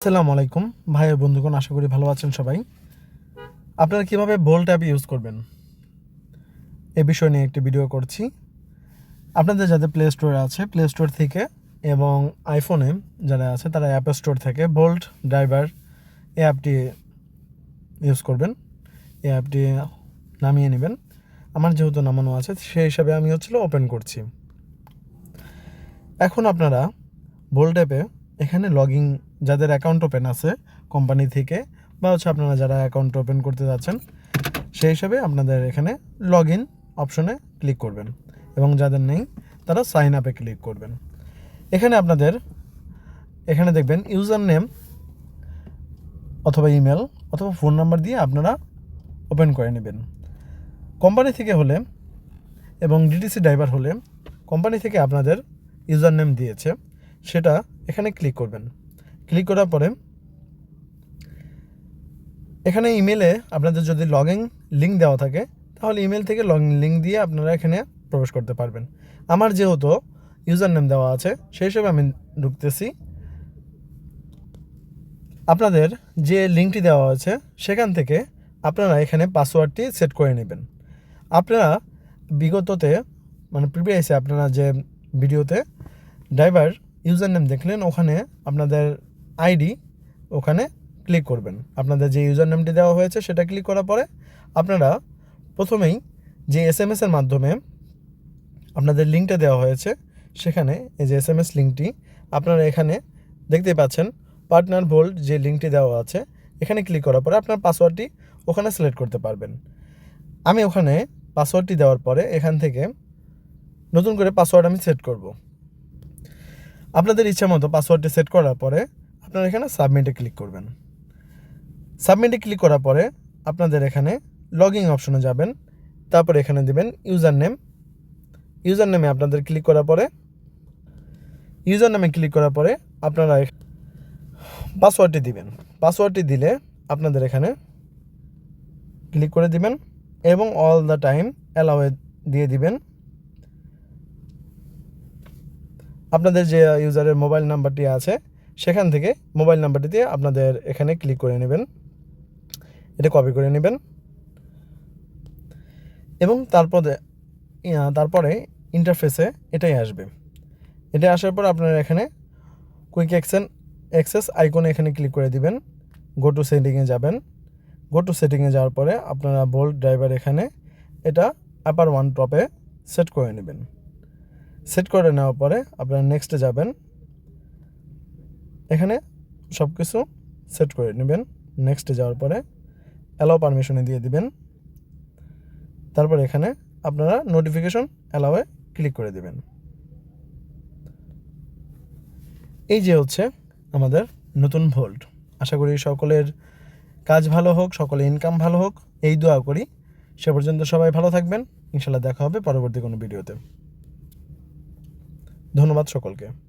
আসসালামু আলাইকুম। ভাই বন্ধুগণ, আশা করি ভালো আছেন সবাই। আপনারা কীভাবে বোল্ট অ্যাপ ইউজ করবেন? এ বিষয় নিয়ে একটি ভিডিও করছি। আপনাদের যাদের প্লে স্টোরে আছে প্লে স্টোর থেকে এবং আইফোনে যারা আছে, তারা অ্যাপ স্টোর থেকে বোল্ট ড্রাইভার এই অ্যাপটি ইউজ করবেন। এই অ্যাপটি নামিয়ে নেবেন। আমার যেহেতু নামানো আছে, সেই হিসাবে আমি হচ্ছিল ওপেন করছি। এখন আপনারা বোল্ট অ্যাপে এখানে লগইন যাদের অ্যাকাউন্ট ওপেন আছে কোম্পানি থেকে বা হচ্ছে আপনারা যারা অ্যাকাউন্ট ওপেন করতে যাচ্ছেন, সেই হিসাবে আপনাদের এখানে লগ ইন অপশনে ক্লিক করবেন এবং যাদের নেই, তারা সাইন আপে ক্লিক করবেন। এখানে আপনাদের, এখানে দেখবেন ইউজার নেম অথবা ইমেল অথবা ফোন নাম্বার দিয়ে আপনারা ওপেন করে নেবেন। কোম্পানি থেকে হলে এবং ডিটিসি ড্রাইভার হলে কোম্পানি থেকে আপনাদের ইউজার নেম দিয়েছে, সেটা এখানে ক্লিক করবেন। ক্লিক করার পরে এখানে ইমেলে আপনাদের যদি লগ ইন লিঙ্ক দেওয়া থাকে, তাহলে ইমেল থেকে লগ ইন লিঙ্ক দিয়ে আপনারা এখানে প্রবেশ করতে পারবেন। আমার যেহেতু ইউজার নেম দেওয়া আছে, সেই হিসেবে আমি ঢুকতেছি। আপনাদের যে লিঙ্কটি দেওয়া আছে, সেখান থেকে আপনারা এখানে পাসওয়ার্ডটি সেট করে নেবেন। আপনারা বিগততে মানে প্রিভিয়াসে আপনারা যে ভিডিওতে ড্রাইভার ইউজার নেম দেখলেন, ওখানে আপনাদের আইডি ওখানে ক্লিক করবেন। আপনাদের যে ইউজার নেমটি দেওয়া হয়েছে সেটা ক্লিক করার পরে আপনারা প্রথমেই যে এস এম এসের মাধ্যমে আপনাদের লিঙ্কটা দেওয়া হয়েছে, সেখানে এই যে এস এম এস লিঙ্কটি, আপনারা এখানে দেখতেই পাচ্ছেন পার্টনার ভোল্ট যে লিঙ্কটি দেওয়া আছে, এখানে ক্লিক করার পরে আপনার পাসওয়ার্ডটি ওখানে সিলেক্ট করতে পারবেন। আমি ওখানে পাসওয়ার্ডটি দেওয়ার পরে এখান থেকে নতুন করে পাসওয়ার্ড আমি সেট করব। আপনাদের ইচ্ছা মতো পাসওয়ার্ডটি সেট করার পরে আপনারা এখানে সাবমিটে ক্লিক করবেন। সাবমিটে ক্লিক করার পরে আপনাদের এখানে লগইন অপশনে যাবেন। তারপরে এখানে দেবেন ইউজার নেম ইউজার নেমে আপনাদের ক্লিক করার পরে ইউজার নামে ক্লিক করার পরে আপনারা পাসওয়ার্ডটি দিবেন। পাসওয়ার্ডটি দিলে আপনাদের এখানে ক্লিক করে দিবেন এবং অল দ্য টাইম অ্যালাউ দিয়ে দিবেন। আপনাদের যে ইউজারের মোবাইল নাম্বারটি আছে সেখান থেকে মোবাইল নাম্বারটি দিয়ে আপনাদের এখানে ক্লিক করে নেবেন। এটা কপি করে নেবেন। এবং তারপরে তারপরে ইন্টারফেসে এটাই আসবে। এটা আসার পর আপনারা এখানে কুইক অ্যাকশন অ্যাক্সেস আইকনে এখানে ক্লিক করে দিবেন। গো টু সেটিংয়ে যাবেন। গো টু সেটিংয়ে যাওয়ার পরে আপনারা বোল্ট ড্রাইভার এখানে এটা আপার ওয়ান টপে সেট করে নেবেন। সেট করে নেওয়ার পরে আপনারা নেক্সটে যাবেন। এখানে সব কিছু সেট করে নেবেন। নেক্সটে যাওয়ার পরে অ্যালাও পারমিশনে দিয়ে দিবেন। তারপর এখানে আপনারা নোটিফিকেশন অ্যালাওয়ে ক্লিক করে দিবেন। এই যে হচ্ছে আমাদের নতুন ভোল্ট আশা করি সকলের কাজ ভালো হোক সকলে ইনকাম ভালো হোক। এই দোয়া করি। সে পর্যন্ত সবাই ভালো থাকবেন। ইনশাল্লাহ দেখা হবে পরবর্তী কোনো ভিডিওতে। ধন্যবাদ সকলকে।